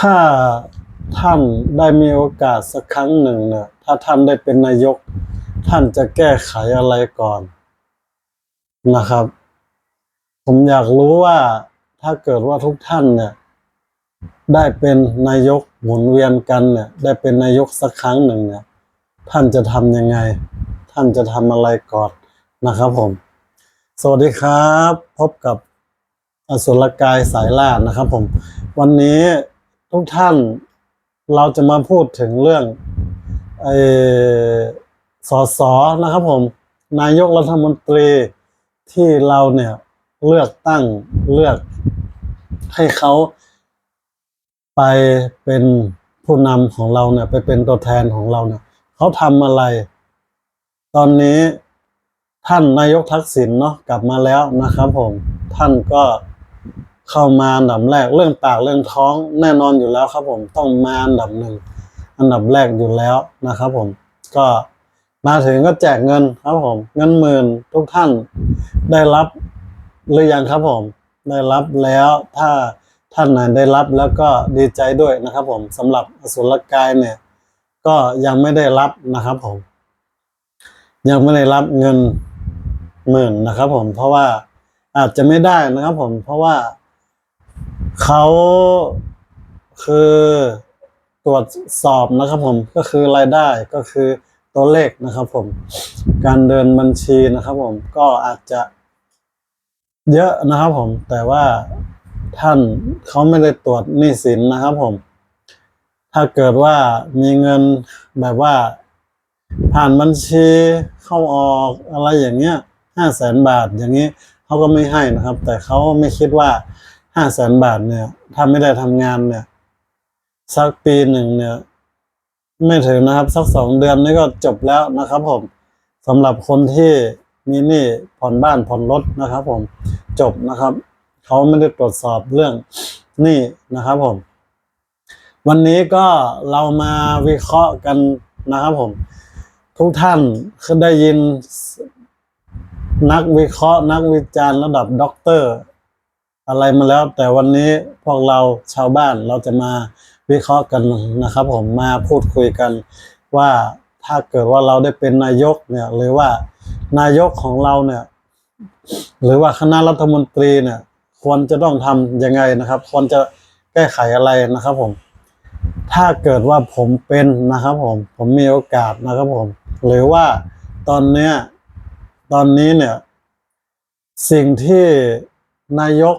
ถ้าท่านได้มีโอกาสสักครั้งหนึ่งเนี่ยถ้าท่านได้เป็นนายก ท่านจะแก้ไขอะไรก่อนนะครับ ผมอยากรู้ว่าถ้าเกิดว่าทุกท่านเนี่ย ได้เป็นนายกหมุนเวียนกันเนี่ย ได้เป็นนายกสักครั้งหนึ่งเนี่ย ท่านจะทำยังไง ท่านจะทำอะไรก่อนนะครับผม สวัสดีครับ พบกับอสุรกายสายล่านะครับผม วันนี้ ทุกท่านเราจะมาพูดถึงเรื่องไอ้สอสอนะครับผม นายกรัฐมนตรีที่เราเนี่ยเลือกตั้งเลือก ให้เขาไปเป็นผู้นำของเราเนี่ยไปเป็นตัวแทนของเราเนี่ยเขาทำอะไร ตอนนี้ท่านนายกทักษิณเนาะกลับมาแล้วนะครับผม ท่านก็ เข้ามาอันดับแรกเรื่องปากเรื่องท้องแน่นอนอยู่แล้วครับผมต้องมาอันดับหนึ่งอันดับแรกอยู่แล้วนะครับผมก็มาถึงก็แจกเงินครับผม เงินหมื่นทุกท่านได้รับหรือยังครับผม ได้รับแล้วถ้าท่านไหนได้รับแล้วก็ดีใจด้วยนะครับผมสำหรับอสุรกายเนี่ย ก็ยังไม่ได้รับนะครับผม ยังไม่ได้รับเงินหมื่นนะครับผมเพราะว่าอาจจะไม่ได้นะครับผมเพราะว่า เขาคือตรวจสอบนะครับผมก็คือรายได้ก็คือตัวเลขนะครับผม การเดินบัญชีนะครับผมก็อาจจะเยอะนะครับผม แต่ว่าท่านเขาไม่ได้ตรวจหนี้สินนะครับผม ถ้าเกิดว่ามีเงินแบบว่า ผ่านบัญชีเข้าออกอะไรอย่างเงี้ยห้าแสนบาทอย่างนี้เขาก็ไม่ให้นะครับ แต่เขาไม่คิดว่า ห้าแสนบาทเนี่ยถ้าไม่ได้ทำงานเนี่ย สักปีหนึ่งเนี่ย ไม่ถึงนะครับ สักสองเดือนนี่ก็จบแล้วนะครับ ผมสำหรับคนที่มีหนี้ผ่อนบ้านผ่อนรถนะครับ ผมจบนะครับเขาไม่ได้ตรวจสอบเรื่องหนี้นะครับ ผม วันนี้ก็เรามาวิเคราะห์กันนะครับ ผม ทุกท่านคือได้ยินนักวิเคราะห์ นักวิจารณ์ระดับด็อกเตอร์ อะไรมาแล้ว แต่วันนี้พวกเราชาวบ้านเราจะมาวิเคราะห์กันนะครับ ผมมาพูดคุยกันว่าถ้าเกิดว่าเราได้เป็นนายกเนี่ยหรือว่านายกของเราเนี่ยหรือว่าคณะรัฐมนตรีเนี่ย ควรจะต้องทำยังไงนะครับ ควรจะแก้ไขอะไรนะครับผมถ้าเกิดว่าผมเป็นนะครับผม ผมมีโอกาสนะครับผม หรือว่าตอนเนี้ยตอนนี้เนี่ย สิ่งที่นายก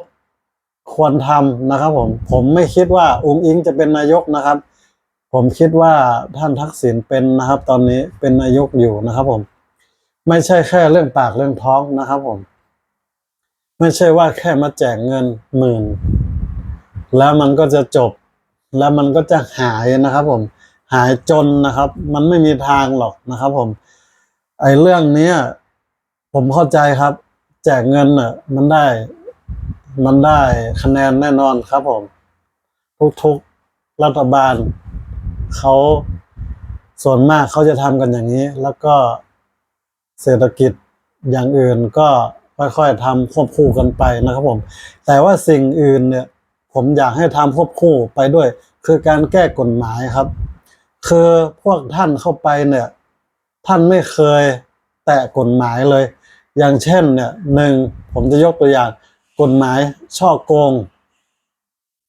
ควรทำนะครับผม ผมไม่คิดว่าอุ้งอิงจะเป็นนายกนะครับ ผมคิดว่าท่านทักษิณเป็นนะครับ ตอนนี้เป็นนายกอยู่นะครับผม ไม่ใช่แค่เรื่องปากเรื่องท้องนะครับผม ไม่ใช่ว่าแค่มาแจกเงินหมื่น แล้วมันก็จะจบ แล้วมันก็จะหายนะครับผม หายจนนะครับ มันไม่มีทางหรอกนะครับผม ไอ้เรื่องนี้ผมเข้าใจครับ แจกเงินน่ะ มันได้ มันได้คะแนนแน่นอนครับผม ทุกๆรัฐบาลเขาส่วนมากเขาจะทำกันอย่างนี้ แล้วก็เศรษฐกิจอย่างอื่นก็ค่อยๆทำควบคู่กันไปนะครับผม แต่ว่าสิ่งอื่นเนี่ยผมอยากให้ทำควบคู่ไปด้วย คือการแก้กฎหมายครับ คือพวกท่านเข้าไปเนี่ย ท่านไม่เคยแตะกฎหมายเลย อย่างเช่นเนี่ยหนึ่งผมจะยกตัวอย่าง กฎหมายช่อโกง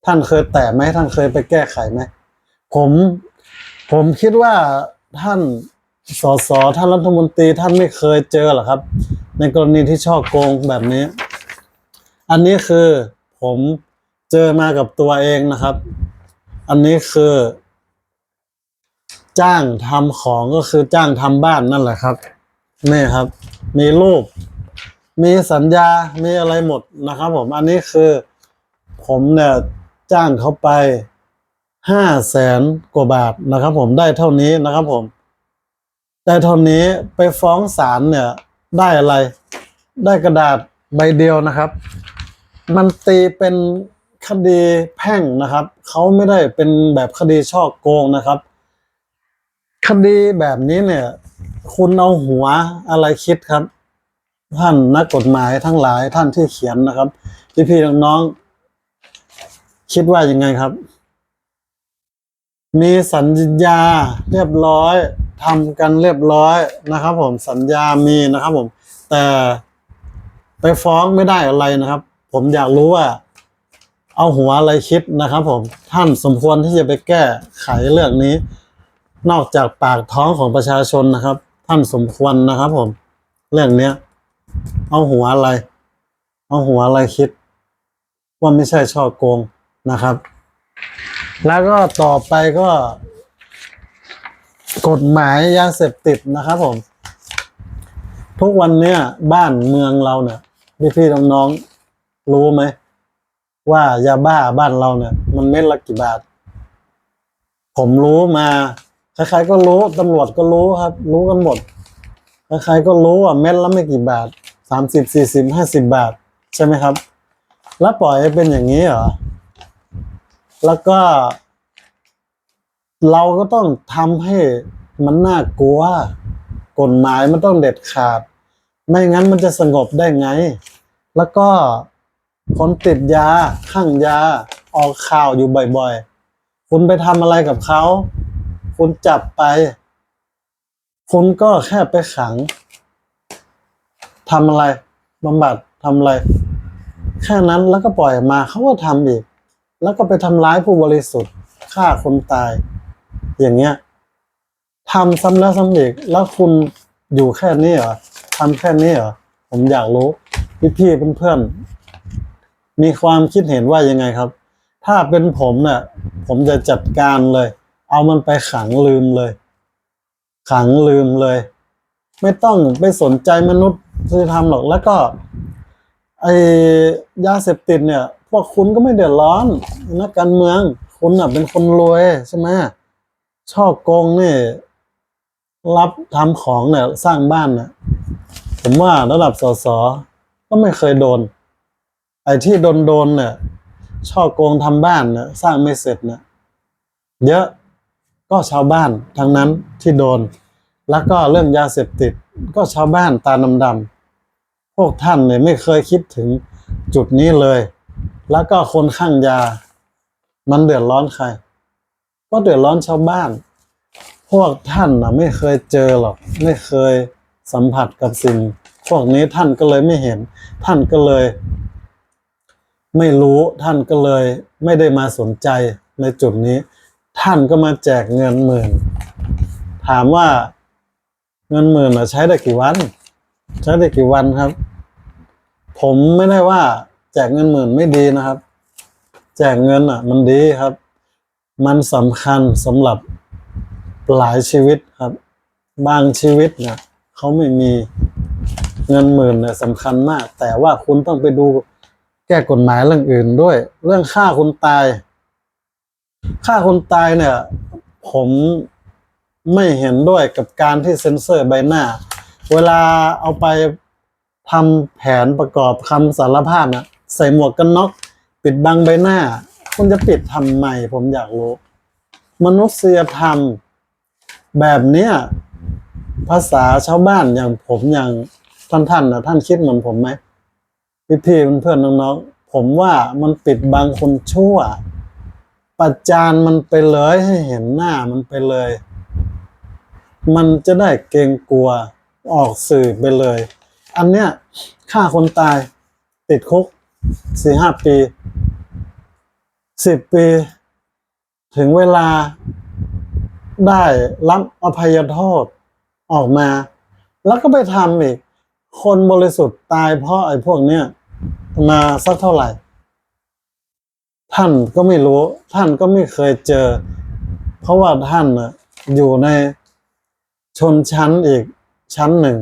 ท่านเคยแตะไหมท่านเคยไปแก้ไขไหมผมผมคิดว่าท่านสสท่านรัฐมนตรีท่านไม่เคยเจอหรอกครับ ในกรณีที่ช่อโกงแบบนี้ อันนี้คือผมเจอมากับตัวเองนะครับ อันนี้คือ จ้างทำของก็คือจ้างทำบ้านนั่นแหละครับนี่ครับ มีรูป มีสัญญา มีอะไรหมดนะครับผม อันนี้คือผมเนี่ยจ้างเขาไปห้าแสนกว่าบาทนะครับผมได้เท่านี้นะครับผม ได้เท่านี้ไปฟ้องศาลเนี่ยได้อะไร ได้กระดาษใบเดียวนะครับ มันตีเป็นคดีแพ่งนะครับ เขาไม่ได้เป็นแบบคดีช่อโกงนะครับ คดีแบบนี้เนี่ย คุณเอาหัวอะไรคิดครับ ท่านนักกฎหมายทั้งหลายท่านที่เขียนนะครับ พี่พี่ๆน้องๆคิดว่ายังไงครับ มีสัญญาเรียบร้อยทำกันเรียบร้อยนะครับ ผมสัญญามีนะครับ ผม แต่ไปฟ้องไม่ได้อะไรนะครับ ผมอยากรู้ว่า เอาหัวอะไรคิดนะครับ ผมท่านสมควรที่จะไปแก้ไขเรื่องนี้ นอกจากปากท้องของประชาชนนะครับ ท่านสมควรนะครับ ผม เรื่องเนี้ย เอาหัวอะไร เอาหัวอะไรคิด ว่าไม่ใช่ช่อโกงนะครับ แล้วก็ต่อไปก็ กฎหมายยาเสพติดนะครับผม ทุกวันเนี้ยบ้านเมืองเราเนี่ยพี่พี่ๆน้องๆรู้ไหม ว่ายาบ้าบ้านเราเนี่ย มันเม็ดละกี่บาท ผมรู้มาใครๆก็รู้ตำรวจก็รู้ครับ รู้กันหมดใครๆก็รู้ว่าเม็ดละไม่กี่บาท สามสิบสี่สิบห้าสิบบาท ใช่ไหมครับ แล้วปล่อยให้เป็นอย่างนี้เหรอ แล้วก็ เราก็ต้องทำให้มันน่ากลัว กฎหมายมันต้องเด็ดขาด ไม่งั้นมันจะสงบได้ไง แล้วก็คนติดยาข้างยา ออกข่าวอยู่บ่อยๆ คุณไปทำอะไรกับเขา คุณจับไป คุณก็แค่ไปขัง ทำอะไรบำบัดทำอะไร แค่นั้นแล้วก็ปล่อยมาเขาก็ทำอีก แล้วก็ไปทำร้ายผู้บริสุทธิ์ฆ่าคนตาย อย่างเงี้ยทำซ้ำแล้วซ้ำอีกแล้วคุณอยู่แค่นี้เหรอทำแค่นี้เหรอผมอยากรู้พี่พี่เพื่อนๆมีความคิดเห็นว่ายังไงครับ ถ้าเป็นผมเนี่ยผมจะจัดการเลย เอามันไปขังลืมเลย ขังลืมเลย ไม่ต้องไปสนใจมนุษย์ ที่ทำหรอกแล้วก็ไอ้ยาเสพติดเนี่ย พวกคุณก็ไม่เดือดร้อนนักการเมืองคุณน่ะเป็นคนรวยใช่ไหมช่อโกงนี่รับทำของเนี่ยสร้างบ้านเนี่ยผมว่าระดับสสก็ไม่เคยโดน ไอ้ที่โดนโดนเนี่ยช่อโกงทำบ้านเนี่ยสร้างไม่เสร็จเนี่ยเยอะก็ชาวบ้านทั้งนั้นที่โดน แล้วก็เรื่องยาเสพติดก็ชาวบ้านตาดำๆพวกท่านเนี่ยไม่เคยคิดถึงจุดนี้เลย แล้วก็คนข้างยา มันเดือดร้อนใคร ก็เดือดร้อนชาวบ้าน พวกท่านนะไม่เคยเจอหรอก ไม่เคยสัมผัสกับสิ่ง พวกนี้ท่านก็เลยไม่เห็น ท่านก็เลย ไม่รู้ท่านก็เลย ไม่ได้มาสนใจในจุดนี้ ท่านก็มาแจกเงินหมื่น ถามว่า เงินหมื่นน่ะใช้ได้กี่วัน ใช้ได้กี่วันครับ ผมไม่ได้ว่า แจกเงินหมื่นไม่ดีนะครับ แจกเงินอะมันดีครับ มันสำคัญสำหรับหลายชีวิตครับ บางชีวิตเนี่ยเขาไม่มีเงินหมื่นเนี่ยสำคัญมาก แต่ว่าคุณต้องไปดูแก้กฎหมายเรื่องอื่นด้วย เรื่องฆ่าคนตายฆ่าคนตายเนี่ย ผม ไม่เห็นด้วยกับการที่เซ็นเซอร์ใบหน้า เวลาเอาไปทำแผนประกอบคำสารภาพนะใส่หมวกกันน็อกปิดบังใบหน้า คุณจะปิดทำไมผมอยากรู้ มนุษยธรรม แบบเนี้ยภาษาชาวบ้านอย่างผมอย่างท่านท่านนะท่านคิดเหมือนผมไหมพี่พี่เพื่อนน้องๆผมว่ามันปิดบังคนชั่ว ประจานมันไปเลยให้เห็นหน้ามันไปเลย มันจะได้เกรงกลัวออกสื่อไปเลย อันเนี้ยฆ่าคนตายติดคุกสี่ห้าปีสิบปี ถึงเวลาได้รับอภัยโทษออกมา แล้วก็ไปทำอีก คนบริสุทธิ์ตายเพราะไอ้พวกเนี้ยมาสักเท่าไหร่ ท่านก็ไม่รู้ ท่านก็ไม่เคยเจอ เพราะว่าท่านน่ะอยู่ใน ชนชั้นอีกชั้นหนึ่ง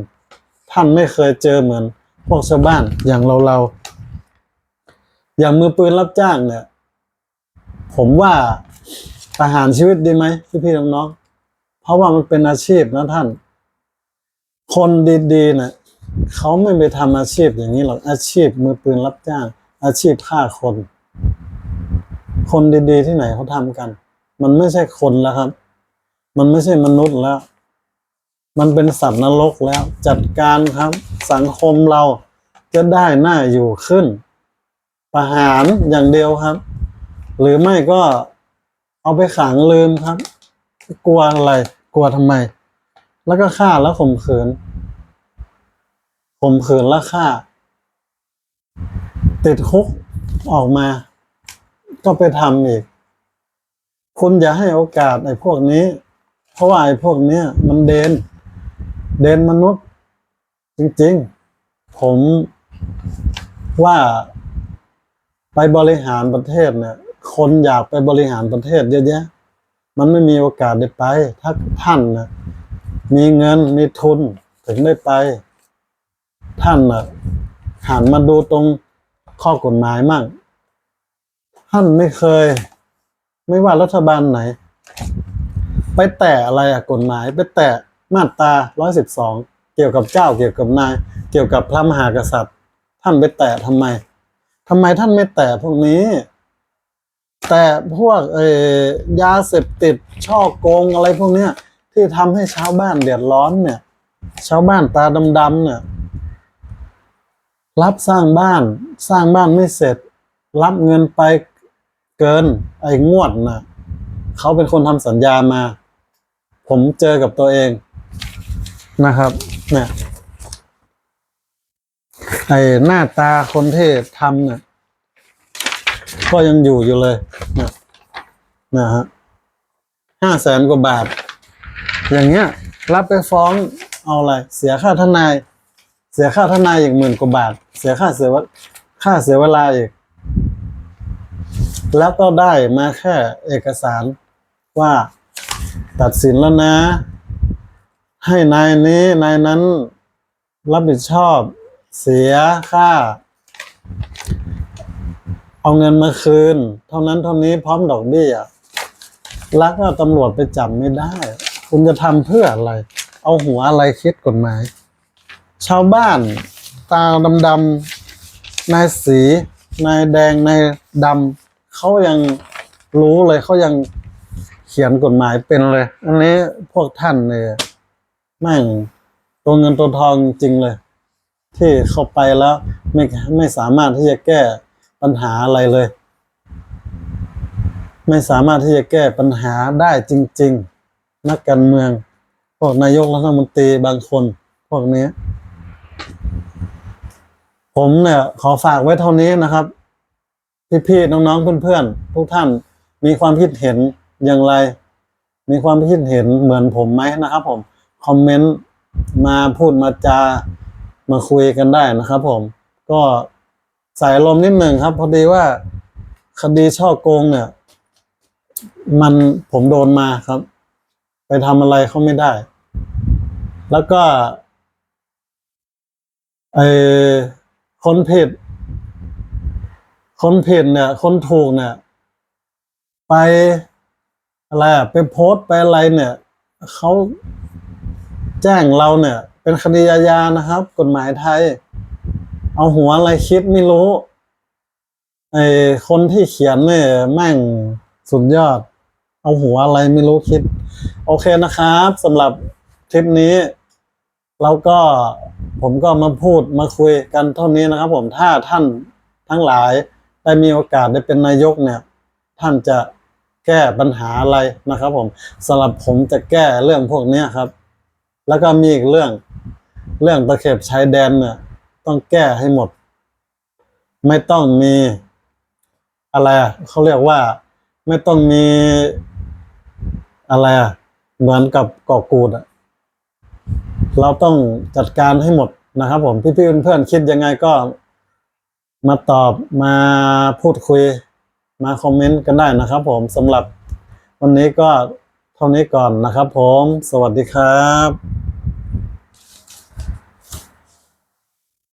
ท่านไม่เคยเจอเหมือน พวกชาวบ้านอย่างเราเราอย่างมือปืนรับจ้างเนี่ย ผมว่าประหารชีวิตดีไหมพี่พี่น้องๆเพราะว่ามันเป็นอาชีพนะท่าน คนดีๆเนี่ยเขาไม่ไปทำอาชีพอย่างนี้หรอกอาชีพมือปืนรับจ้าง อาชีพฆ่าคน คนดีๆที่ไหนเขาทำกัน มันไม่ใช่คนแล้วครับ มันไม่ใช่มนุษย์แล้ว มันเป็นสัตว์นรกแล้ว จัดการครับ สังคมเราจะได้หน่าอยู่ขึ้น ประหารอย่างเดียวครับ หรือไม่ก็เอาไปขังลืมครับ กลัวอะไร กลัวทำไม แล้วก็ฆ่าแล้วข่มขืนข่มขืนแล้วฆ่า ติดคุกออกมา ก็ไปทำอีก คุณอย่าให้โอกาสไอ้พวกนี้ เพราะว่าไอ้พวกนี้มันเดน เดนมนุษย์ จริง ๆ ผมว่าไปบริหารประเทศเนี่ยคนอยากไปบริหารประเทศเยอะแยะ มันไม่มีโอกาสได้ไป ถ้าท่านนะมีเงินมีทุนถึงได้ไป ท่านนะหันมาดูตรงข้อกฎหมายมั่ง ท่านไม่เคย ไม่ว่ารัฐบาลไหน ไปแตะอะไรอะกฎหมายไปแตะ มาตราร้อยสิบสองเกี่ยวกับเจ้าเกี่ยวกับนาย เกี่ยวกับพระมหากษัตริย์ ท่านไปแตะทำไมทำไมท่านไม่แตะพวกนี้ แต่พวกเอ่ยาเสพติดช่อโกงอะไรพวกเนี้ยที่ทำให้ชาวบ้านเดือดร้อนเนี่ย ชาวบ้านตาดำๆเนี่ย รับสร้างบ้านสร้างบ้านไม่เสร็จ รับเงินไปเกินไอ้งวดน่ะเขาเป็นคนทำสัญญามา ผมเจอกับตัวเอง นะครับ เนี่ยไอหน้าตาคนที่ทำเนี่ยก็ยังอยู่อยู่เลยนะนะฮะห้าแสนกว่าบาท อย่างเงี้ย รับไปฟ้องเอาอะไร เสียค่าทนาย เสียค่าทนายอีกหมื่นกว่าบาท เสียค่าเสียวค่าเสียเวลาอีก แล้วก็ได้มาแค่เอกสารว่าตัดสินแล้วนะ ให้นายนี้นายนั้น รับผิดชอบเสียค่า เอาเงินมาคืน เท่านั้นเท่านี้พร้อมดอกเบี้ยแล้วก็ตำรวจไปจับไม่ได้ คุณจะทำเพื่ออะไร เอาหัวอะไรคิดกฎหมาย ชาวบ้านตาดำๆนายสีนายแดงนายดำเขายังรู้เลยเขายังเขียนกฎหมายเป็นเลย อันนี้พวกท่านเนี่ย แม่งตัวเงินตัวทองจริงเลย ที่เข้าไปแล้วไม่ไม่สามารถที่จะแก้ปัญหาอะไรเลย ไม่สามารถที่จะแก้ปัญหาได้จริง ๆ นักการเมือง พวกนายกรัฐมนตรีบางคน พวกนี้ ผมเนี่ย ขอฝากไว้เท่านี้นะครับ พี่ๆน้องๆเพื่อนๆทุกท่านมีความคิดเห็นอย่างไร มีความคิดเห็นเหมือนผมไหมนะครับผม คอมเมนต์มาพูดมาจามาคุยกันได้นะครับ ผม ก็ใส่ลมนิดหนึ่งครับ พอดีว่าคดีช่อโกงเนี่ย มันผมโดนมาครับ ไปทำอะไรเขาไม่ได้ แล้วก็ไอคนผิด คนผิดเนี่ย คนถูกเนี่ย ไปอะไรอะไปโพสต์ไปอะไรเนี่ยเขา แจ้งเราเนี่ย เป็นคดีอาญานะครับ กฎหมายไทย เอาหัวอะไรคิดไม่รู้ไอ้คนที่เขียนเนี่ยแม่งสุดยอด เอาหัวอะไรไม่รู้คิด โอเคนะครับสำหรับคลิปนี้เราก็ผมก็มาพูดมาคุยกันเท่านี้นะครับ ผมถ้าท่านทั้งหลายได้มีโอกาสได้เป็นนายกเนี่ย ท่านจะแก้ปัญหาอะไรนะครับ ผมสำหรับผมจะแก้เรื่องพวกนี้ครับ แล้วก็มีอีกเรื่อง เรื่องตะเข็บชายแดนเนี่ยต้องแก้ให้หมด ไม่ต้องมีอะไรอะเขาเรียกว่า ไม่ต้องมีอะไรอะเหมือนกับเกาะกูดอะเราต้องจัดการให้หมดนะครับ ผมพี่ๆเพื่อนๆคิดยังไงก็มาตอบมาพูดคุยมาคอมเมนต์กันได้นะครับ ผมสำหรับวันนี้ก็ เท่านี้ก่อนนะครับผม สวัสดีครับ